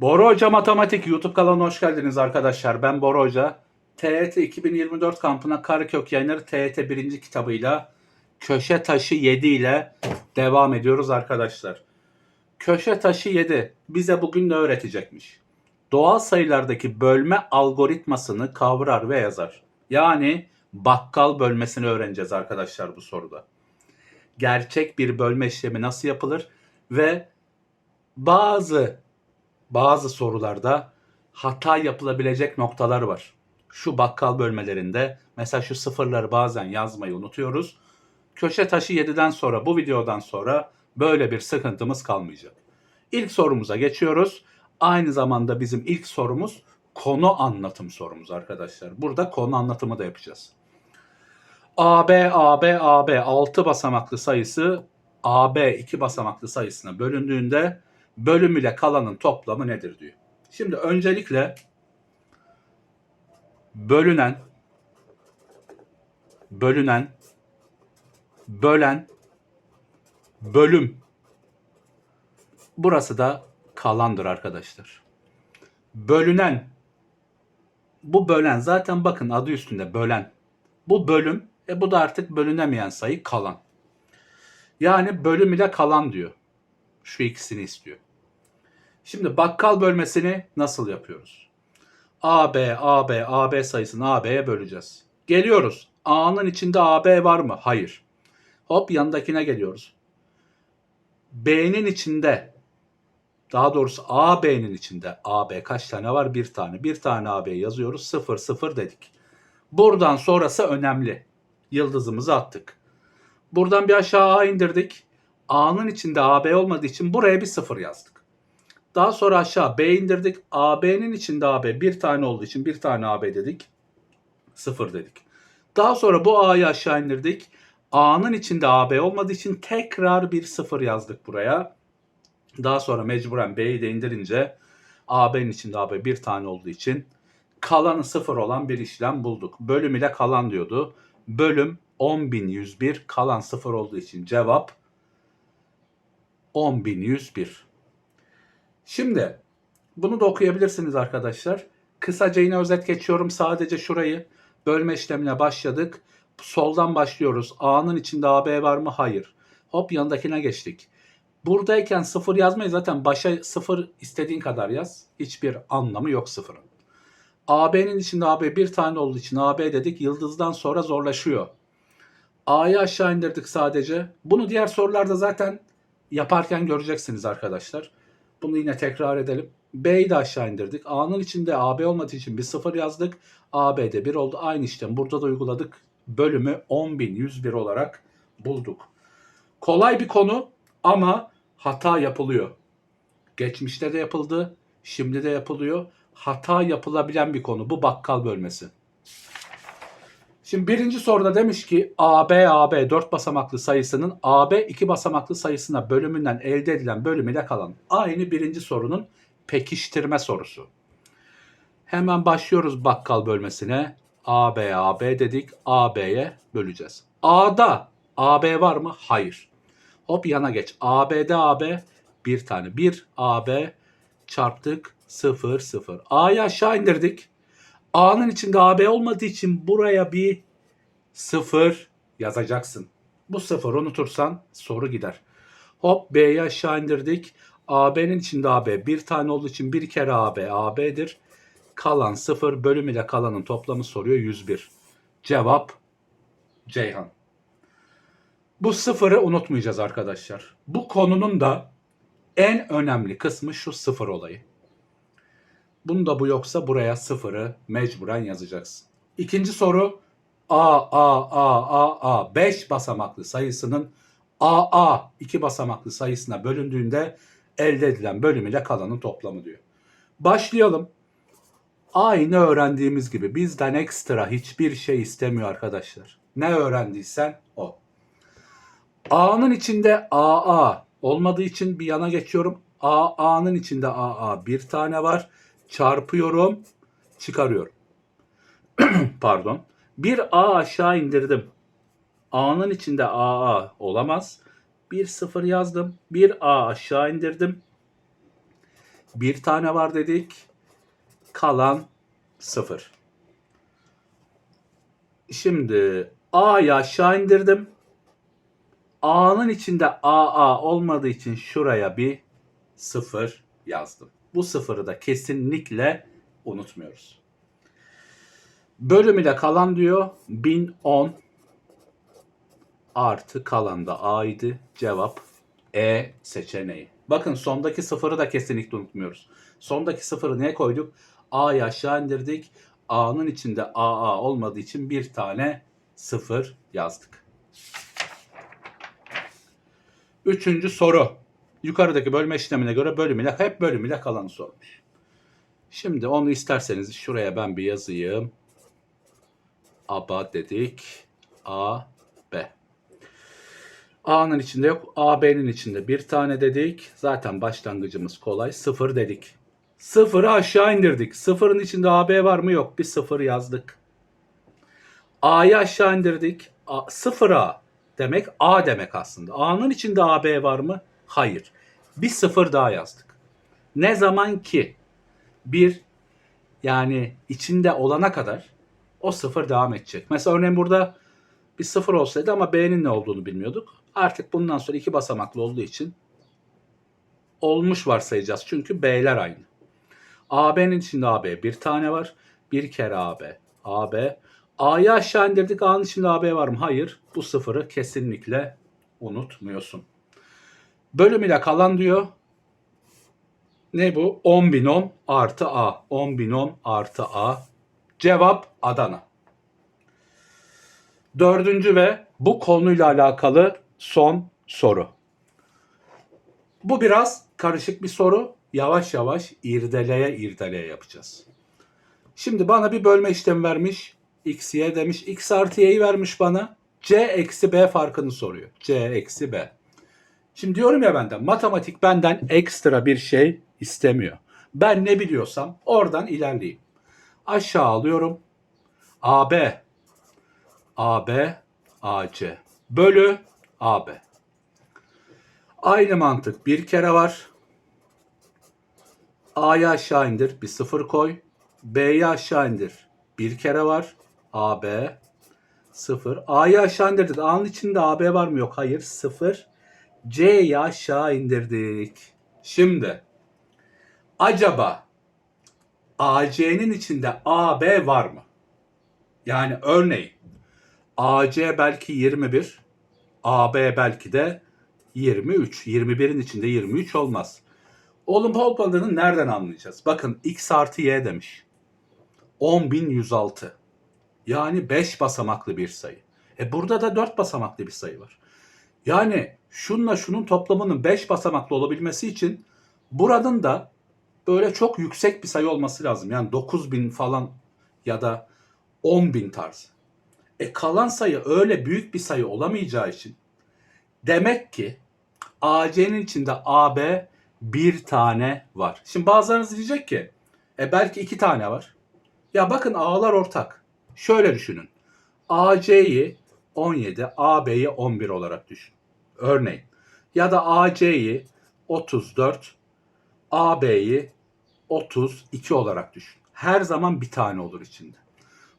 Bora Hoca Matematik YouTube kanalına hoş geldiniz arkadaşlar. Ben Bora Hoca. TET 2024 kampına Karakök yayınları TET 1. kitabıyla Köşe Taşı 7 ile devam ediyoruz arkadaşlar. Köşe Taşı 7 bize bugün ne öğretecekmiş? Doğal sayılardaki bölme algoritmasını kavrar ve yazar. Yani bakkal bölmesini öğreneceğiz arkadaşlar bu soruda. Gerçek bir bölme işlemi nasıl yapılır ve bazı bazı sorularda hata yapılabilecek noktalar var. Şu bakkal bölmelerinde mesela şu sıfırları bazen yazmayı unutuyoruz. Köşe taşı 7'den sonra bu videodan sonra böyle bir sıkıntımız kalmayacak. İlk sorumuza geçiyoruz. Aynı zamanda bizim ilk sorumuz konu anlatım sorumuz arkadaşlar. Burada konu anlatımı da yapacağız. AB, AB, AB 6 basamaklı sayısı AB 2 basamaklı sayısına bölündüğünde bölüm ile kalanın toplamı nedir diyor. Şimdi öncelikle bölünen bölünen bölen bölüm burası da kalandır arkadaşlar. Bölünen bu bölen zaten bakın adı üstünde bölen. Bu bölüm e bu da artık bölünemeyen sayı kalan. Yani bölüm ile kalan diyor. Şu ikisini istiyor. Şimdi bakkal bölmesini nasıl yapıyoruz? AB, AB, AB sayısını AB'ye böleceğiz. Geliyoruz. A'nın içinde AB var mı? Hayır. Hop yanındakine geliyoruz. B'nin içinde daha doğrusu AB'nin içinde AB kaç tane var? Bir tane. Bir tane AB yazıyoruz. 0 0 dedik. Buradan sonrası önemli. Yıldızımızı attık. Buradan bir aşağı A indirdik. A'nın içinde AB olmadığı için buraya bir 0 yazdık. Daha sonra aşağı B indirdik. AB'nin içinde AB bir tane olduğu için bir tane AB dedik. 0 dedik. Daha sonra bu A'yı aşağı indirdik. A'nın içinde AB olmadığı için tekrar bir 0 yazdık buraya. Daha sonra mecburen B'yi de indirince AB'nin içinde AB bir tane olduğu için kalanı 0 olan bir işlem bulduk. Bölüm ile kalan diyordu. Bölüm 10.101 kalan 0 olduğu için cevap 10.101. Şimdi bunu da okuyabilirsiniz arkadaşlar. Kısaca yine özet geçiyorum. Sadece şurayı bölme işlemine başladık. Soldan başlıyoruz. A'nın içinde AB var mı? Hayır. Hop yanındakine geçtik. Buradayken sıfır yazmayı zaten başa sıfır istediğin kadar yaz. Hiçbir anlamı yok sıfırın. AB'nin içinde AB bir tane olduğu için AB dedik. Yıldızdan sonra zorlaşıyor. A'yı aşağı indirdik sadece. Bunu diğer sorularda zaten yaparken göreceksiniz arkadaşlar. Bunu yine tekrar edelim. B'yi de aşağı indirdik. A'nın içinde AB olmadığı için bir sıfır yazdık. AB'de 1 oldu. Aynı işlem burada da uyguladık. Bölümü 10.101 olarak bulduk. Kolay bir konu ama hata yapılıyor. Geçmişte de yapıldı, şimdi de yapılıyor. Hata yapılabilen bir konu bu bakkal bölmesi. Şimdi birinci soruda demiş ki AB AB 4 basamaklı sayısının AB 2 basamaklı sayısına bölümünden elde edilen bölümüyle kalan. Aynı birinci sorunun pekiştirme sorusu. Hemen başlıyoruz bakkal bölmesine. AB AB dedik. AB'ye böleceğiz. A'da AB var mı? Hayır. Hop yana geç. AB'de AB bir tane. 1 AB çarptık 0 0. A'yı aşağı indirdik. A'nın içinde AB olmadığı için buraya bir 0 yazacaksın. Bu sıfırı unutursan soru gider. Hop B'yi aşağı indirdik. AB'nin içinde AB bir tane olduğu için bir kere AB AB'dir. Kalan 0 bölüm ile kalanın toplamı soruyor 101. Cevap Ceyhan. Bu sıfırı unutmayacağız arkadaşlar. Bu konunun da en önemli kısmı şu sıfır olayı. Bunda bu yoksa buraya sıfırı mecburen yazacaksın. İkinci soru A, A, A, A, A 5 basamaklı sayısının A, A 2 basamaklı sayısına bölündüğünde elde edilen bölüm ile kalanın toplamı diyor. Başlayalım. Aynı öğrendiğimiz gibi bizden ekstra hiçbir şey istemiyor arkadaşlar. Ne öğrendiysen o. A'nın içinde AA olmadığı için bir yana geçiyorum. A A'nın içinde AA bir tane var. Çarpıyorum, çıkarıyorum. Pardon. Bir A aşağı indirdim. A'nın içinde AA olamaz. Bir sıfır yazdım. Bir A aşağı indirdim. Bir tane var dedik. Kalan 0. Şimdi A'yı aşağı indirdim. A'nın içinde AA olmadığı için şuraya bir 0 yazdım. Bu sıfırı da kesinlikle unutmuyoruz. Bölüm ile kalan diyor 1010 artı kalan da A'ydı. Cevap E seçeneği. Bakın sondaki sıfırı da kesinlikle unutmuyoruz. Sondaki sıfırı neye koyduk? A'yı aşağı indirdik. A'nın içinde AA olmadığı için bir tane sıfır yazdık. Üçüncü soru. Yukarıdaki bölme işlemine göre bölüm ile hep bölüm ile kalanı sormuş. Şimdi onu isterseniz şuraya ben bir yazayım. ABA dedik. A, B. A'nın içinde yok. A, B'nin içinde bir tane dedik. Zaten başlangıcımız kolay. Sıfır dedik. Sıfırı aşağı indirdik. Sıfırın içinde A, B var mı? Yok. Bir sıfır yazdık. A'yı aşağı indirdik. A, sıfır A demek A demek aslında. A'nın içinde A, B var mı? Hayır. Bir sıfır daha yazdık. Ne zaman ki bir yani içinde olana kadar o sıfır devam edecek. Mesela örneğin burada bir sıfır olsaydı ama B'nin ne olduğunu bilmiyorduk. Artık bundan sonra iki basamaklı olduğu için olmuş varsayacağız. Çünkü B'ler aynı. AB'nin içinde AB bir tane var. Bir kere AB. AB. A'yı aşağı indirdik. A'nın içinde AB var mı? Hayır. Bu sıfırı kesinlikle unutmuyorsun. Bölüm ile kalan diyor. Ne bu? 10.010 artı A. 10.010 artı A. Cevap Adana. Dördüncü ve bu konuyla alakalı son soru. Bu biraz karışık bir soru. Yavaş yavaş irdeleye irdeleye yapacağız. Şimdi bana bir bölme işlemi vermiş. X, Y demiş. X artı Y'yi vermiş bana. C eksi B farkını soruyor. C eksi B. Şimdi diyorum ya benden matematik benden ekstra bir şey istemiyor. Ben ne biliyorsam oradan ilerleyeyim. Aşağı alıyorum. AB AB AC bölü AB. Aynı mantık bir kere var. A'yı aşağı indir bir sıfır koy. B'yi aşağı indir bir kere var. AB sıfır. A'yı aşağı indirdik. A'nın içinde AB var mı? Yok. Hayır. Sıfır. C'yi aşağı indirdik. Şimdi acaba AC'nin içinde AB var mı? Yani örneğin AC belki 21, AB belki de 23. 21'in içinde 23 olmaz. Olup olmadığını nereden anlayacağız? Bakın x artı y demiş. 10.106. Yani 5 basamaklı bir sayı. E burada da 4 basamaklı bir sayı var. Yani şunla şunun toplamının 5 basamaklı olabilmesi için buranın da böyle çok yüksek bir sayı olması lazım. Yani 9000 falan ya da 10.000 tarzı. E kalan sayı öyle büyük bir sayı olamayacağı için demek ki AC'nin içinde AB bir tane var. Şimdi bazılarınız diyecek ki e belki iki tane var. Ya bakın A'lar ortak. Şöyle düşünün. AC'yi 17, AB'yi 11 olarak düşün. Örneğin. Ya da AC'yi 34, AB'yi 32 olarak düşün. Her zaman bir tane olur içinde.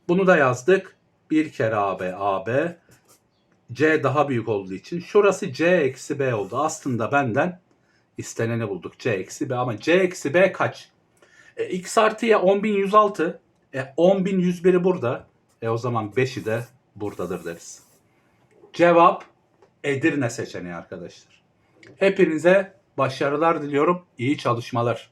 Bunu da yazdık. Bir kere AB, AB. C daha büyük olduğu için şurası C eksi B oldu. Aslında benden isteneni bulduk. C eksi B ama C eksi B kaç? E, X artıya 10.106. E, 10.101'i burada. E o zaman 5'i de buradadır deriz. Cevap Edirne seçeneği arkadaşlar. Hepinize başarılar diliyorum. İyi çalışmalar.